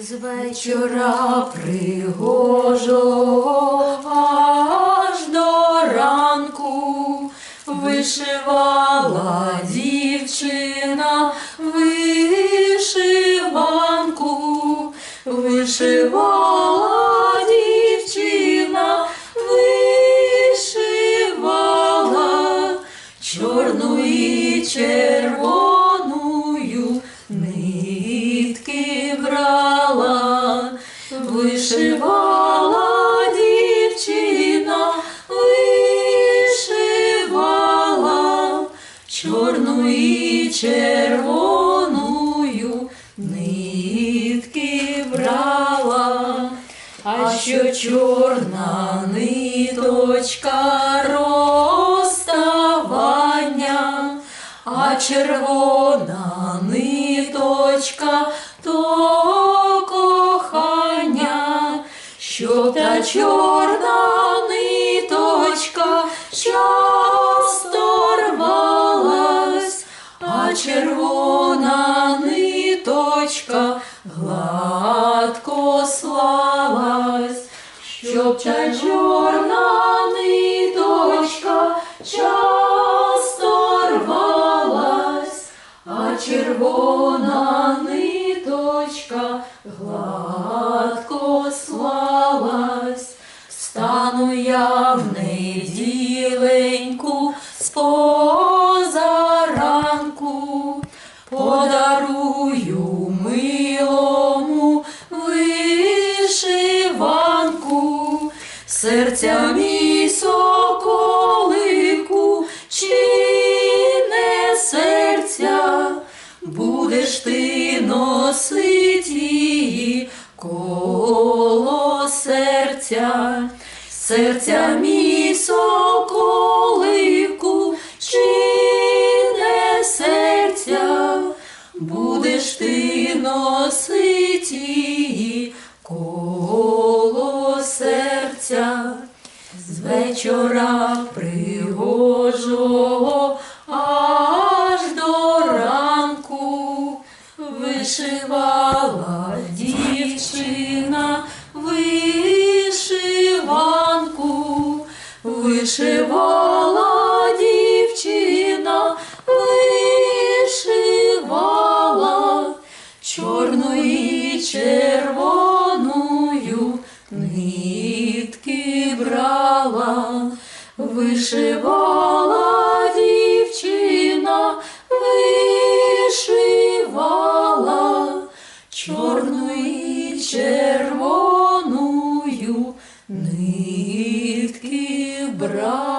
З вечора пригожого аж до ранку. Вишивала дівчина вишиванку, вишивала дівчина, вишивала чорну і червоною нитки брала, вишивала дівчина, вишивала чорну і червоною нитки брала. А що чорна ниточка розставання, а червона ниточка то та чорна ниточка часто рвалась, а червона ниточка гладко слалась, щоб та чорна часто рвалась, а червона ниточка гладко. Стану я в неділеньку з позаранку, подарую милому вишиванку, серця мій соколику, чи не серця, будеш ти носить її коло серця, серця мій соколику, чи не серця, будеш ти носить її коло серця. З вечора пригожого аж до ранку вишивала дівчина вишивала дівчина, вишивала чорну і червоною нитки брала, вишивала дівчина, вишивала чорну і червоною нитки брала.